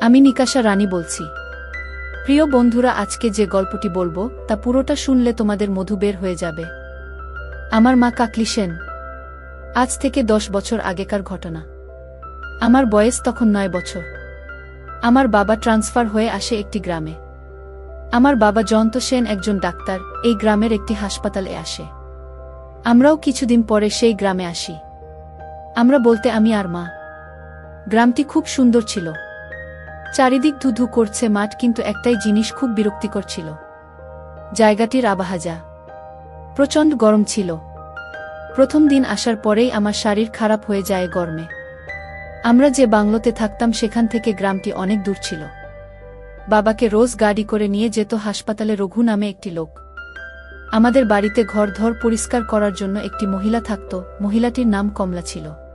আমি নিকাশা রানী বলছি। প্রিয় বন্ধুরা, আজকে যে গল্পটি বলব, তা পুরোটা শুনলে তোমাদের মধু বের হয়ে যাবে। আমার মা কাকলি সেন। আজ থেকে দশ বছর আগেকার ঘটনা। আমার বয়স তখন নয় বছর। আমার বাবা ট্রান্সফার হয়ে আসে একটি গ্রামে। আমার বাবা জয়ন্ত সেন একজন ডাক্তার, এই গ্রামের একটি হাসপাতালে আসে। আমরাও কিছুদিন পরে সেই গ্রামে আসি। আমরা বলতে আমি আর মা। গ্রামটি খুব সুন্দর ছিল। চারিদিক ধুধু করছে মাঠ, কিন্তু একটাই জিনিস খুব বিরক্তিকর ছিল। জায়গাটির আবাহাজা প্রচণ্ড গরম ছিল। প্রথম দিন আসার পরেই আমার শরীর খারাপ হয়ে যায় গরমে। আমরা যে বাংলোতে থাকতাম, সেখান থেকে গ্রামটি অনেক দূর ছিল। বাবাকে রোজ গাড়ি করে নিয়ে যেত হাসপাতালে রঘু নামে একটি লোক। আমাদের বাড়িতে ঘরধর পরিষ্কার করার জন্য একটি মহিলা থাকত, মহিলাটির নাম কমলা ছিল।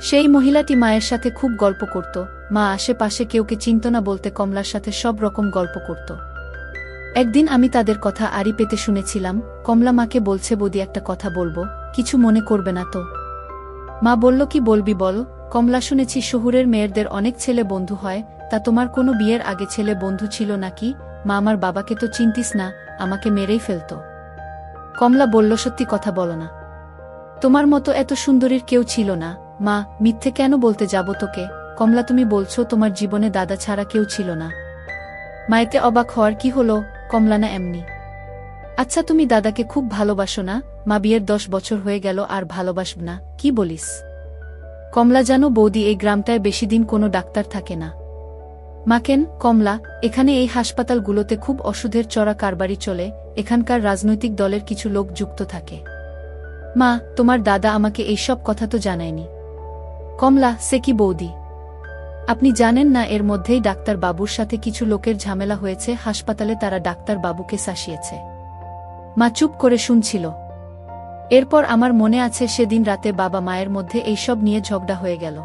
সেই মহিলাটি মায়ের সাথে খুব গল্প করত। মা আশেপাশে কেউকে চিনত না বলতে কমলার সাথে সব রকম গল্প করত। একদিন আমি তাদের কথা আড়ি পেতে শুনেছিলাম, কমলা মাকে বলছে, বদি, একটা কথা বলব, কিছু মনে করবে না তো? মা বলল, কি বলবি বল? কমলা, শুনেছি শহুরের মেয়েরদের অনেক ছেলে বন্ধু হয়, তা তোমার কোনো বিয়ের আগে ছেলে বন্ধু ছিল নাকি? মা আমার বাবাকে তো চিনতিস না, আমাকে মেরেই ফেলত। কমলা বলল, সত্যি কথা বলো না। তোমার মতো এত সুন্দরীর কেউ ছিল না। মা, মিথ্যে কেন বলতে যাব তোকে? কমলা, তুমি বলছো তোমার জীবনে দাদা ছাড়া কেউ ছিল না। মায়েতে অবাক হওয়ার কি হলো? কমলা না এমনি। আচ্ছা তুমি দাদাকে খুব ভালোবাসো না? মা, বিয়ের দশ বছর হয়ে গেল, আর ভালোবাসব না। কি বলিস? কমলা, জানো বৌদি, এই গ্রামটায় বেশি দিন কোনো ডাক্তার থাকে না। মাকেন কমলা, এখানে এই হাসপাতালগুলোতে খুব ওষুধের চড়া কারবারি চলে, এখানকার রাজনৈতিক দলের কিছু লোক যুক্ত থাকে। মা, তোমার দাদা আমাকে এইসব কথা তো জানায়নি। কমলা, সে কি বৌদি? আপনি জানেন না, এর মধ্যেই ডাক্তার বাবুর সাথে কিছু লোকের ঝামেলা হয়েছে, হাসপাতালে তারা ডাক্তার বাবুকে শাসিয়েছে। মা চুপ করে শুনছিল। এরপর আমার মনে আছে, সেদিন রাতে বাবা মায়ের মধ্যে এইসব নিয়ে ঝগড়া হয়ে গেল।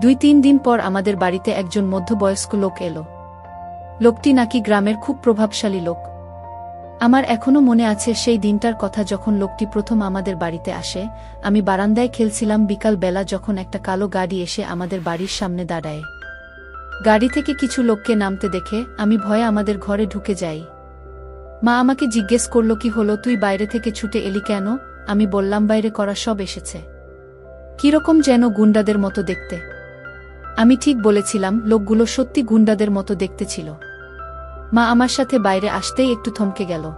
দুই তিন দিন পর আমাদের বাড়িতে একজন মধ্যবয়স্ক লোক এলো। লোকটি নাকি গ্রামের খুব প্রভাবশালী লোক। আমার এখনও মনে আছে সেই দিনটার কথা যখন লোকটি প্রথম আমাদের বাড়িতে আসে, আমি বারান্দায় খেলছিলাম বিকাল বেলা যখন একটা কালো গাড়ি এসে আমাদের বাড়ির সামনে দাঁড়ায়। গাড়ি থেকে কিছু লোককে নামতে দেখে আমি ভয়ে আমাদের ঘরে ঢুকে যাই। মা আমাকে জিজ্ঞেস করল, কি হলো? তুই বাইরে থেকে ছুটে এলি কেন? আমি বললাম, বাইরে করা সব এসেছে। কীরকম যেন গুন্ডাদের মতো দেখতে। আমি ঠিক বলেছিলাম, লোকগুলো সত্যি গুন্ডাদের মতো দেখতে ছিল। মা আমার সাথে বাইরে আসতেই একটু থমকে গেল।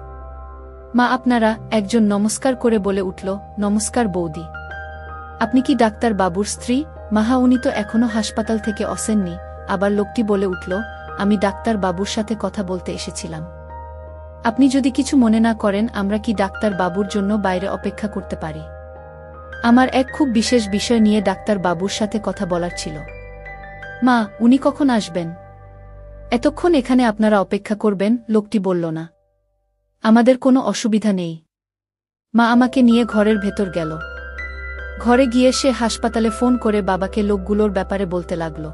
মা আপনারা একজন নমস্কার করে বলে উঠল, নমস্কার বৌদি। আপনি কি ডাক্তার বাবুর স্ত্রী? মাহা উনি তো এখনও হাসপাতাল থেকে অসেননি আবার লোকটি বলে উঠল, আমি ডাক্তার বাবুর সাথে কথা বলতে এসেছিলাম। আপনি যদি কিছু মনে না করেন, আমরা কি ডাক্তার বাবুর জন্য বাইরে অপেক্ষা করতে পারি? আমার এক খুব বিশেষ বিষয় নিয়ে ডাক্তার বাবুর সাথে কথা বলার ছিল। মা, উনি কখন আসবেন? এতক্ষণ এখানে আপনারা অপেক্ষা করবেন, লোকটি বলল, না, আমাদের কোনো অসুবিধা নেই। মা আমাকে নিয়ে ঘরের ভেতর গেল। ঘরে গিয়ে সে হাসপাতালে ফোন করে বাবাকে লোকগুলোর ব্যাপারে বলতে লাগল।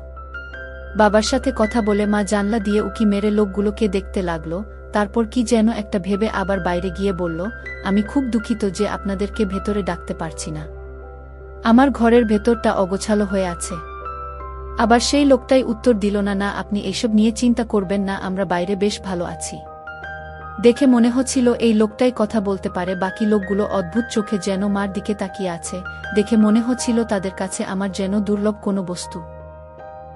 বাবার সাথে কথা বলে মা জানলা দিয়ে উকি মেরে লোকগুলোকে দেখতে লাগল, তারপর কি যেন একটা ভেবে আবার বাইরে গিয়ে বলল, আমি খুব দুঃখিত যে আপনাদেরকে ভেতরে ডাকতে পারছি না। আমার ঘরের ভেতরটা অগোছালো হয়ে আছে। আবার সেই লোকটাই উত্তর দিল, না না, আপনি এসব নিয়ে চিন্তা করবেন না, আমরা বাইরে বেশ ভালো আছি দেখে মনে হচ্ছিল এই লোকটাই কথা বলতে পারে, বাকি লোকগুলো অদ্ভুত চোখে যেন মার দিকে তাকিয়ে আছে। দেখে মনে হচ্ছিল তাদের কাছে আমার যেন দুর্লভ কোনো বস্তু।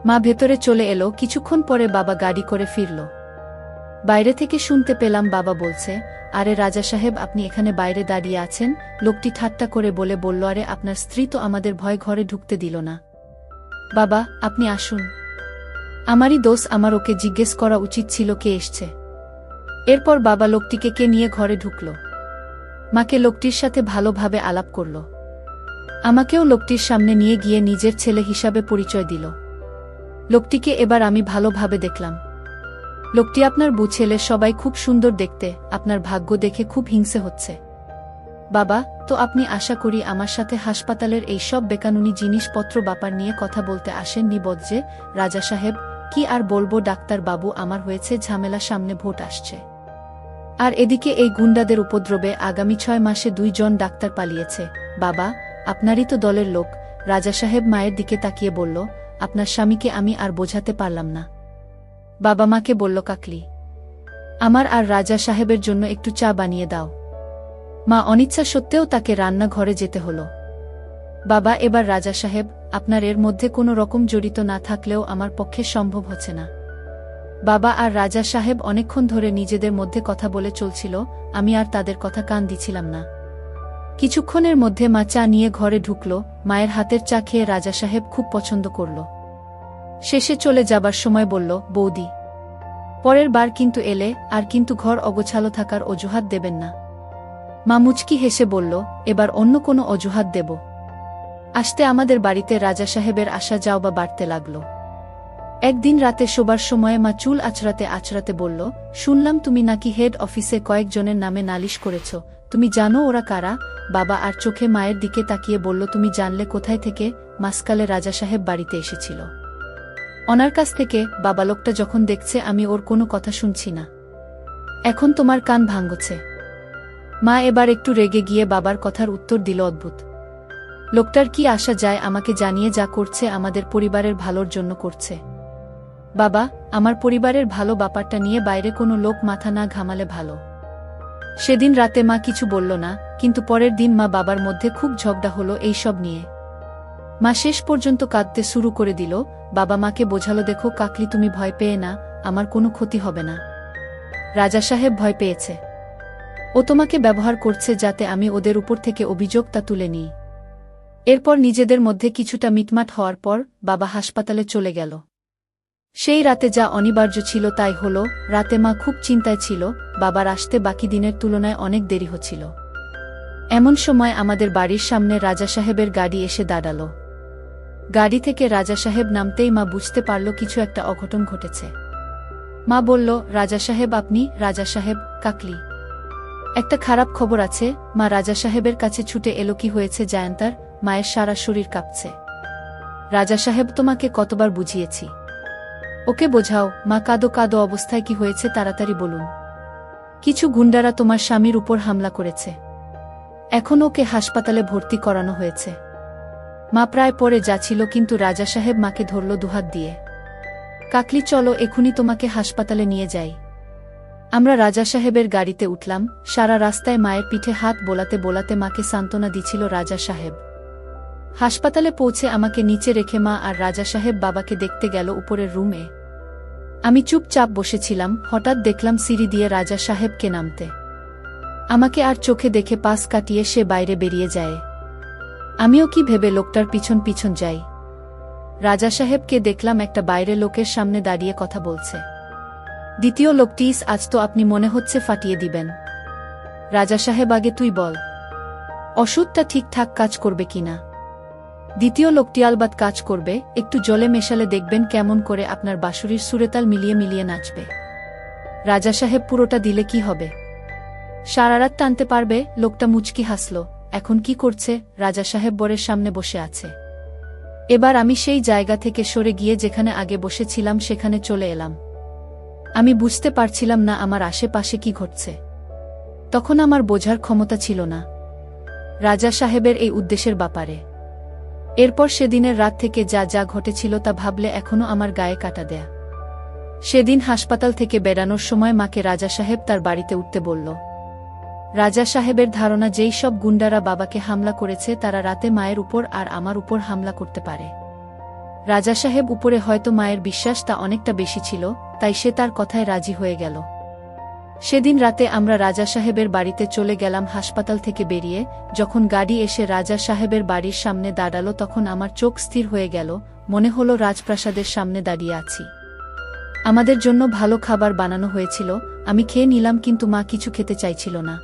মা ভেতরে চলে এলো, কিছুক্ষণ পরে বাবা গাড়ি করে ফিরল। বাইরে থেকে শুনতে পেলাম, বাবা বলছে, আরে রাজা সাহেব, আপনি এখানে বাইরে দাঁড়িয়ে আছেন? লোকটি ঠাট্টা করে বলে বলল, আরে, আপনার স্ত্রী তো আমাদের ভয় ঘরে ঢুকতে দিল না। বাবা, আপনি আসুন। আমারই দোষ আমার ওকে জিজ্ঞেস করা উচিত ছিল কে এসছে। এরপর বাবা লোকটিকে কে নিয়ে ঘরে ঢুকল। মাকে লোকটির সাথে ভালোভাবে আলাপ করল। আমাকেও লোকটির সামনে নিয়ে গিয়ে নিজের ছেলে হিসাবে পরিচয় দিল। লোকটিকে এবার আমি ভালোভাবে দেখলাম। লোকটি আপনার বুছেলে সবাই খুব সুন্দর দেখতে, আপনার ভাগ্য দেখে খুব হিংসে হচ্ছে। বাবা, তো আপনি আশা করি আমার সাথে হাসপাতালের এই সব বেকানুনি জিনিসপত্র ব্যাপার নিয়ে কথা বলতে আসেন নিবজ্জে রাজা সাহেব, কি আর বলব ডাক্তার বাবু, আমার হয়েছে ঝামেলা, সামনে ভোট আসছে। আর এদিকে এই গুন্ডাদের উপদ্রবে আগামী ছয় মাসে দুইজন ডাক্তার পালিয়েছে। বাবা, আপনারই তো দলের লোক। রাজা সাহেব মায়ের দিকে তাকিয়ে বলল, আপনার স্বামীকে আমি আর বোঝাতে পারলাম না। বাবা মাকে বলল, কাকলি, আমার আর রাজা সাহেবের জন্য একটু চা বানিয়ে দাও। মা অনিচ্ছা সত্ত্বেও তাকে রান্নাঘরে যেতে হল। বাবা, এবার রাজা সাহেব, আপনার এর মধ্যে কোনো রকম জড়িত না থাকলেও আমার পক্ষে সম্ভব হচ্ছে না। বাবা আর রাজা সাহেব অনেকক্ষণ ধরে নিজেদের মধ্যে কথা বলে চলছিল, আমি আর তাদের কথা কান দিছিলাম না। কিছুক্ষণের মধ্যে মা চা নিয়ে ঘরে ঢুকল, মায়ের হাতের চা খেয়ে রাজা সাহেব খুব পছন্দ করল। শেষে চলে যাবার সময় বলল, বৌদি, পরের বার কিন্তু এলে, আর কিন্তু ঘর অগোছালো থাকার অজুহাত দেবেন না। মা মুচকি হেসে বলল, এবার অন্য কোনো অজুহাত দেব। আসতে আমাদের বাড়িতে রাজা সাহেবের আসা যাও বা বাড়তে লাগল। একদিন রাতে শোবার সময়ে মা চুল আছড়াতে আছড়াতে বলল, শুনলাম তুমি নাকি হেড অফিসে কয়েকজনের নামে নালিশ করেছ। তুমি জানো ওরা কারা? বাবা আর চোখে মায়ের দিকে তাকিয়ে বলল, তুমি জানলে কোথায় থেকে? মাসকালে রাজা সাহেব বাড়িতে এসেছিল। ওনার কাছ থেকে, বাবা, লোকটা যখন দেখছে, আমি ওর কোনো কথা শুনছি না। এখন তোমার কান ভাঙ্গছে মা এবার একটু রেগে গিয়ে বাবার কথার উত্তর দিল অদ্ভুত। লোকটার কি আসা যায় আমাকে জানিয়ে যা করছে আমাদের পরিবারের ভালোর জন্য করছে। বাবা, আমার পরিবারের ভালো ব্যাপারটা নিয়ে বাইরে কোনো লোক মাথা না ঘামালে ভালো। সেদিন রাতে মা কিছু বলল না, কিন্তু পরের দিন মা বাবার মধ্যে খুব ঝগড়া হলো এই সব নিয়ে। মা শেষ পর্যন্ত কাঁদতে শুরু করে দিল, বাবা মাকে বোঝালো, দেখো কাকলি, তুমি ভয় পেয়ে না, আমার কোনো ক্ষতি হবে না। রাজা সাহেব ভয় পেয়েছে। ও তোমাকে ব্যবহার করছে যাতে আমি ওদের উপর থেকে অভিযোগটা তুলে নিই। এরপর নিজেদের মধ্যে কিছুটা মিটমাট হওয়ার পর বাবা হাসপাতালে চলে গেল। সেই রাতে যা অনিবার্য ছিল তাই হল, রাতে মা খুব চিন্তায় ছিল, বাবার আসতে বাকি দিনের তুলনায় অনেক দেরি হচ্ছিল। এমন সময় আমাদের বাড়ির সামনে রাজা সাহেবের গাড়ি এসে দাঁড়াল। গাড়ি থেকে রাজা সাহেব নামতেই মা বুঝতে পারল কিছু একটা অঘটন ঘটেছে। মা বলল, রাজা সাহেব আপনি, রাজা সাহেব কাকলি। একটা খারাপ খবর আছে, মা রাজা সাহেবের কাছে ছুটে এলো কি হয়েছে জায়ান্তার, মায়ের সারা শরীর কাঁপছে। রাজা সাহেব তোমাকে কতবার বুঝিয়েছি। ওকে বোঝাও, মা কাদো কাদো অবস্থায় কি হয়েছে তাড়াতাড়ি বলুন। কিছু গুন্ডারা তোমার স্বামীর উপর হামলা করেছে। এখন ওকে হাসপাতালে ভর্তি করানো হয়েছে। মা প্রায় পরে যাচ্ছিল কিন্তু রাজা সাহেব মাকে ধরল দুহাত দিয়ে। কাকলি, চলো এখুনি তোমাকে হাসপাতালে নিয়ে যাই। আমরা রাজা সাহেবের গাড়িতে উঠলাম, সারা রাস্তায় মায়ের পিঠে হাত বোলাতে বোলাতে মাকে সান্ত্বনা দিছিল রাজা সাহেব। হাসপাতালে পৌঁছে আমাকে নিচে রেখে মা আর রাজা সাহেব বাবাকে দেখতে গেল উপরের রুমে। আমি চুপচাপ বসেছিলাম, হঠাৎ দেখলাম সিঁড়ি দিয়ে রাজা সাহেবকে নামতে। আমাকে আর চোখে দেখে পাস কাটিয়ে সে বাইরে বেরিয়ে যায়। আমিও কি ভেবে লোকটার পিছন পিছন যাই। রাজা সাহেবকে দেখলাম একটা বাইরে লোকের সামনে দাঁড়িয়ে কথা বলছে। দ্বিতীয় লোকটিস আজ তো আপনি মনে হচ্ছে ফাটিয়ে দিবেন। রাজা সাহেব, আগে তুই বল। ওষুধটা ঠিকঠাক কাজ করবে কিনা? দ্বিতীয় লোকটি আলবাত কাজ করবে, একটু জলে মেশালে দেখবেন কেমন করে আপনার বাঁশুরির সুরেতাল মিলিয়ে মিলিয়ে নাচবে। রাজা সাহেব, পুরোটা দিলে কি হবে? সারারাত টানতে পারবে, লোকটা মুচকি হাসল। এখন কি করছে? রাজা সাহেব বরের সামনে বসে আছে। এবার আমি সেই জায়গা থেকে সরে গিয়ে যেখানে আগে বসেছিলাম, সেখানে চলে এলাম। আমি বুঝতে পারছিলাম না আমার আশেপাশে কি ঘটছে। তখন আমার বোঝার ক্ষমতা ছিল না। রাজা সাহেবের এই উদ্দেশ্যের ব্যাপারে। এরপর সেদিনের রাত থেকে যা যা ঘটেছিল তা ভাবলে এখনও আমার গায়ে কাটা দেয়া। সেদিন হাসপাতাল থেকে বেড়ানোর সময় মাকে রাজা সাহেব তার বাড়িতে উঠতে বলল, রাজা সাহেবের ধারণা যেই সব গুন্ডারা বাবাকে হামলা করেছে তারা রাতে মায়ের উপর আর আমার উপর হামলা করতে পারে। রাজা সাহেব উপরে হয়তো মায়ের বিশ্বাস তা অনেকটা বেশি ছিল তাই সে তার কথায় রাজি হয়ে গেল। সেদিন রাতে আমরা রাজা সাহেবের বাড়িতে চলে গেলাম হাসপাতাল থেকে বেরিয়ে, যখন গাড়ি এসে রাজা সাহেবের বাড়ির সামনে দাঁড়াল তখন আমার চোখ স্থির হয়ে গেল, মনে হলো রাজপ্রাসাদের সামনে দাঁড়িয়ে আছি। আমাদের জন্য ভালো খাবার বানানো হয়েছিল, আমি খেয়ে নিলাম কিন্তু মা কিছু খেতে চাইছিল না।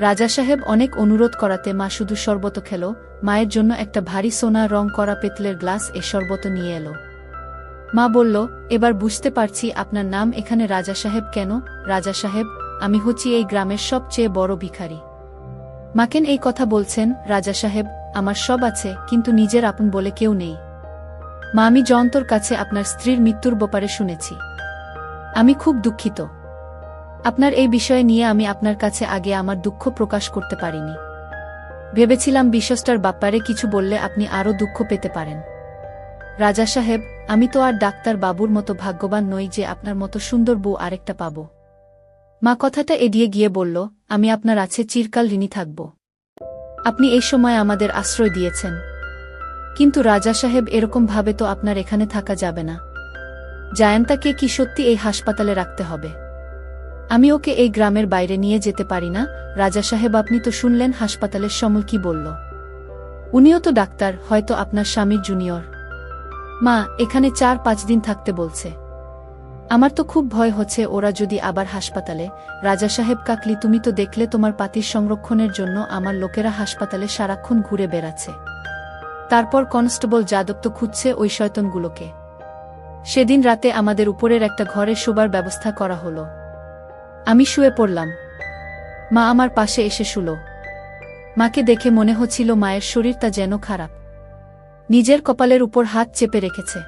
রাজা সাহেব অনেক অনুরোধ করাতে মা শুধু শরবত খেল, মায়ের জন্য একটা ভারী সোনা রং করা পেতলের গ্লাস এ শরবত নিয়ে এলো। মা বলল, এবার বুঝতে পারছি আপনার নাম এখানে রাজা সাহেব কেন? রাজা সাহেব, আমি হচ্ছি এই গ্রামের সবচেয়ে বড় ভিখারি। মাকেন এই কথা বলছেন, রাজা সাহেব, আমার সব আছে, কিন্তু নিজের আপন বলে কেউ নেই। মা, আমি জয়ন্তর কাছে আপনার স্ত্রীর মৃত্যুর ব্যাপারে শুনেছি। আমি খুব দুঃখিত। আপনার এই বিষয়ে নিয়ে আমি আপনার কাছে আগে আমার দুঃখ প্রকাশ করতে পারিনি। ভেবেছিলাম বিশ্বস্টার ব্যাপারে কিছু বললে আপনি আরও দুঃখ পেতে পারেন। রাজা সাহেব আমি তো আর ডাক্তার বাবুর মতো ভাগ্যবান নই যে আপনার মতো সুন্দর বউ আরেকটা পাব। মা কথাটা এড়িয়ে গিয়ে বলল, আমি আপনার আছে চিরকাল ঋণী থাকব। আপনি এই সময় আমাদের আশ্রয় দিয়েছেন। কিন্তু রাজা সাহেব এরকমভাবে তো আপনার এখানে থাকা যাবে না। জায়ান্তাকে কি সত্যি এই হাসপাতালে রাখতে হবে? আমি ওকে এই গ্রামের বাইরে নিয়ে যেতে পারি না, রাজা সাহেব আপনি তো শুনলেন হাসপাতালের সমল কি বলল। উনিও তো ডাক্তার, হয়তো আপনার স্বামীর জুনিয়র। মা, এখানে চার পাঁচ দিন থাকতে বলছে। আমার তো খুব ভয় হচ্ছে ওরা যদি আবার হাসপাতালে। রাজা সাহেব কাকলি, তুমি তো দেখলে তোমার পাতির সংরক্ষণের জন্য আমার লোকেরা হাসপাতালে সারাক্ষণ ঘুরে বেড়াচ্ছে। তারপর কনস্টেবল যাদব তো খুঁজছে ওই শয়তনগুলোকে। সেদিন রাতে আমাদের উপরের একটা ঘরে শোবার ব্যবস্থা করা হলো। আমি শুয়ে পড়লাম। মা আমার পাশে এসে শুলো। মাকে দেখে মনে হচ্ছিল মায়ের শরীরটা যেন খারাপ। নিজের কপালের উপর হাত চেপে রেখেছে।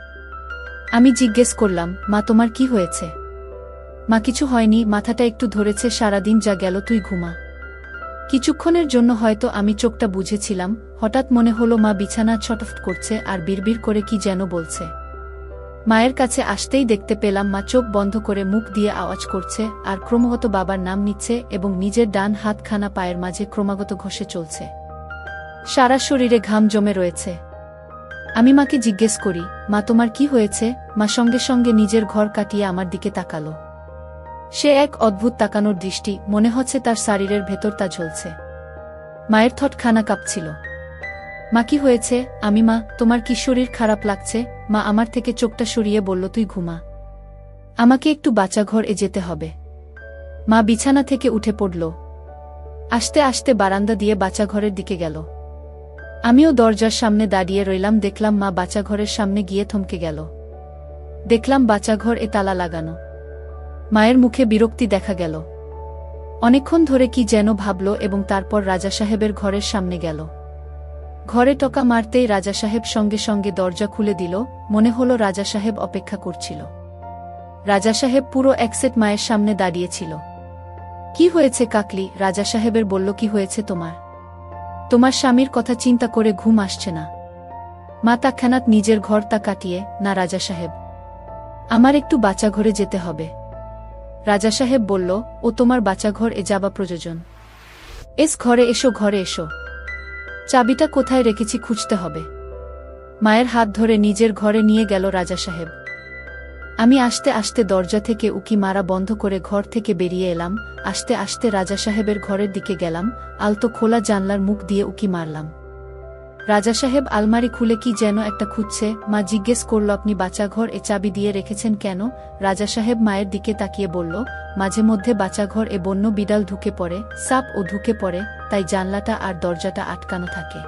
আমি জিজ্ঞেস করলাম, মা, তোমার কি হয়েছে? মা, কিছু হয়নি, মাথাটা একটু ধরেছে, সারাদিন যা গেল, তুই ঘুমা। কিছুক্ষণের জন্য হয়তো আমি চোখটা বুঝেছিলাম, হঠাৎ মনে হলো মা বিছানা ছটফট করছে আর বিড়বিড় করে কি যেন বলছে। মায়ের কাছে আসতেই দেখতে পেলাম মা চোখ বন্ধ করে মুখ দিয়ে আওয়াজ করছে আর ক্রমাগত বাবার নাম নিচ্ছে এবং নিজের ডান হাতখানা পায়ের মাঝে ক্রমাগত ঘষে চলছে। সারা শরীরে ঘাম জমে রয়েছে। আমি মাকে জিজ্ঞেস করি, মা, তোমার কি হয়েছে? মা সঙ্গে সঙ্গে নিজের ঘর কাটিয়ে আমার দিকে তাকালো। সে এক অদ্ভুত তাকানোর দৃষ্টি, মনে হচ্ছে তার শরীরের ভেতর তা ঝলছে মায়ের থটখানা কাঁপছিল। মা, কি হয়েছে? আমি, মা, তোমার কি শরীর খারাপ লাগছে? মা, আমার থেকে চোখটা সরিয়ে বলল, তুই ঘুমা। আমাকে একটু বাচ্চাঘর এ যেতে হবে। মা বিছানা থেকে উঠে পড়ল। আস্তে আস্তে বারান্দা দিয়ে বাচ্চাঘরের দিকে গেল। আমিও দরজার সামনে দাঁড়িয়ে রইলাম, দেখলাম মা বাচ্চাঘরের সামনে গিয়ে থমকে গেল। দেখলাম বাচ্চাঘর এ তালা লাগানো। মায়ের মুখে বিরক্তি দেখা গেল। অনেকক্ষণ ধরে কি যেন ভাবল এবং তারপর রাজা সাহেবের ঘরের সামনে গেল। ঘরে টকা মারতেই রাজা সাহেব সঙ্গে সঙ্গে দরজা খুলে দিল, মনে হলো রাজা সাহেব অপেক্ষা করছিল। রাজা সাহেব পুরো একসেট মায়ের সামনে দাঁড়িয়েছিল কি হয়েছে কাকলি? রাজা সাহেবের বলল, কি হয়েছে তোমার? তোমার স্বামীর কথা চিন্তা করে ঘুম আসছে না। মা তাক্ষানাত নিজের ঘর তা কাটিয়ে, না, রাজা সাহেব। আমার একটু বাচ্চা ঘরে যেতে হবে। রাজা সাহেব বলল, ও তোমার বাচা বাচ্চাঘর এ যাবা প্রয়োজন। এস ঘরে এসো ঘরে এসো। চাবিটা কোথায় রেখেছি খুঁজতে হবে। মায়ের হাত ধরে নিজের ঘরে নিয়ে গেল রাজা সাহেব। আমি আসতে আসতে দরজা থেকে উকি মারা বন্ধ করে ঘর থেকে বেরিয়ে এলাম, আসতে আসতে রাজা সাহেবের ঘরের দিকে গেলাম, আলতো খোলা জানলার মুখ দিয়ে উকি মারলাম। রাজা সাহেব আলমারি খুলে কি যেন একটা খুঁজছে, মা জিজ্ঞেস করল, আপনি বাচ্চাঘর এ চাবি দিয়ে রেখেছেন কেন? রাজা সাহেব মায়ের দিকে তাকিয়ে বলল, মাঝে মধ্যে বাচ্চাঘর এ বন্য বিড়াল ঢুকে পড়ে, সাপ ও ঢুকে পড়ে, তাই জানলাটা আর দরজাটা আটকানো থাকে।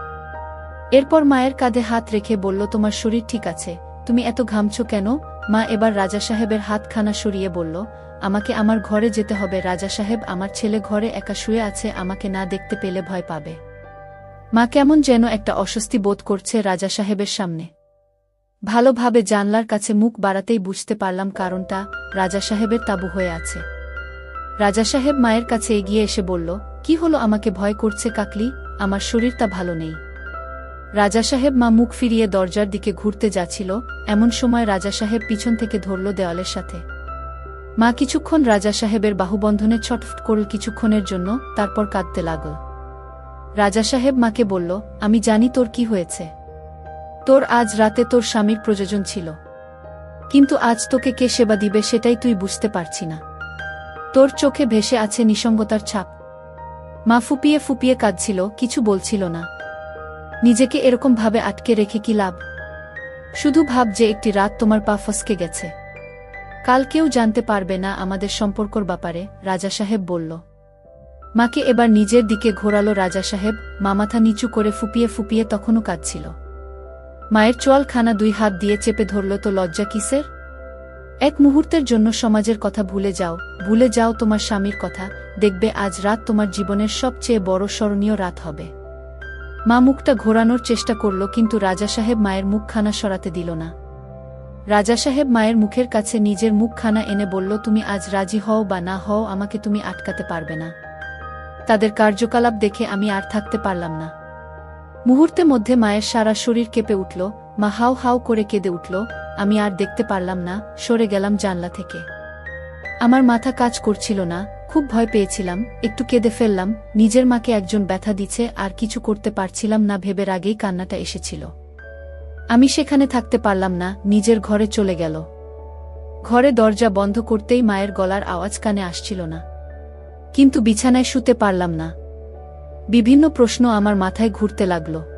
এরপর মায়ের কাঁধে হাত রেখে বলল, তোমার শরীর ঠিক আছে, তুমি এত ঘামছ কেন? মা এবার রাজা সাহেবের হাতখানা সরিয়ে বলল, আমাকে আমার ঘরে যেতে হবে। রাজা সাহেব আমার ছেলে ঘরে একা শুয়ে আছে, আমাকে না দেখতে পেলে ভয় পাবে। মা কেমন যেন একটা অস্বস্তি বোধ করছে রাজা সাহেবের সামনে। ভালোভাবে জানলার কাছে মুখ বাড়াতেই বুঝতে পারলাম কারণটা রাজা সাহেবের তাবু হয়ে আছে। রাজা সাহেব মায়ের কাছে এগিয়ে এসে বলল, কি হলো আমাকে ভয় করছে কাকলি? আমার শরীরটা ভালো নেই। রাজা সাহেব মা মুখ ফিরিয়ে দরজার দিকে ঘুরতে যাচ্ছিল, এমন সময় রাজা সাহেব পিছন থেকে ধরল দেওয়ালের সাথে। মা কিছুক্ষণ রাজা সাহেবের বাহুবন্ধনে ছটফট করল কিছুক্ষণের জন্য, তারপর কাঁদতে লাগল। রাজা সাহেব মাকে বলল, আমি জানি তোর কি হয়েছে। তোর আজ রাতে তোর স্বামীর প্রয়োজন ছিল। কিন্তু আজ তোকে কে সেবা দিবে সেটাই তুই বুঝতে পারছি না। তোর চোখে ভেসে আছে নিসঙ্গতার ছাপ। মা ফুপিয়ে ফুপিয়ে কাঁদছিল, কিছু বলছিল না। নিজেকে এরকম ভাবে আটকে রেখে কি লাভ? শুধু ভাব যে একটি রাত তোমার পা ফসকে গেছে। কাল কেউ জানতে পারবে না আমাদের সম্পর্কর ব্যাপারে, রাজা সাহেব বলল। মাকে এবার নিজের দিকে ঘোরালো রাজা সাহেব মা মাথা নিচু করে ফুপিয়ে ফুপিয়ে তখনও কাঁদছিল। মায়ের চোয়ালখানা দুই হাত দিয়ে চেপে ধরল, তো লজ্জা কিসের? এক মুহূর্তের জন্য সমাজের কথা ভুলে যাও ভুলে যাও তোমার স্বামীর কথা, দেখবে আজ রাত তোমার জীবনের সবচেয়ে বড় স্মরণীয় রাত হবে। মা মুখটা ঘোরানোর চেষ্টা করল কিন্তু রাজা সাহেব মায়ের মুখখানা সরাতে দিল না। রাজা সাহেব মায়ের মুখের কাছে নিজের মুখখানা এনে বলল, তুমি আজ রাজি হও বা না হও, আমাকে তুমি আটকাতে পারবে না। তাদের কার্যকলাপ দেখে আমি আর থাকতে পারলাম না মুহূর্তে মধ্যে মায়ের সারা শরীর কেঁপে উঠল। মা হাউ হাউ করে কেঁদে উঠল, আমি আর দেখতে পারলাম না, সরে গেলাম জানলা থেকে। আমার মাথা কাজ করছিল না খুব ভয় পেয়েছিলাম, একটু কেঁদে ফেললাম, নিজের মাকে একজন ব্যথা দিচ্ছে আর কিছু করতে পারছিলাম না ভেবের আগেই কান্নাটা এসেছিল। আমি সেখানে থাকতে পারলাম না, নিজের ঘরে চলে গেল। ঘরে দরজা বন্ধ করতেই মায়ের গলার আওয়াজ কানে আসছিল না। কিন্তু বিছানায় শুতে পারলাম না। বিভিন্ন প্রশ্ন আমার মাথায় ঘুরতে লাগল।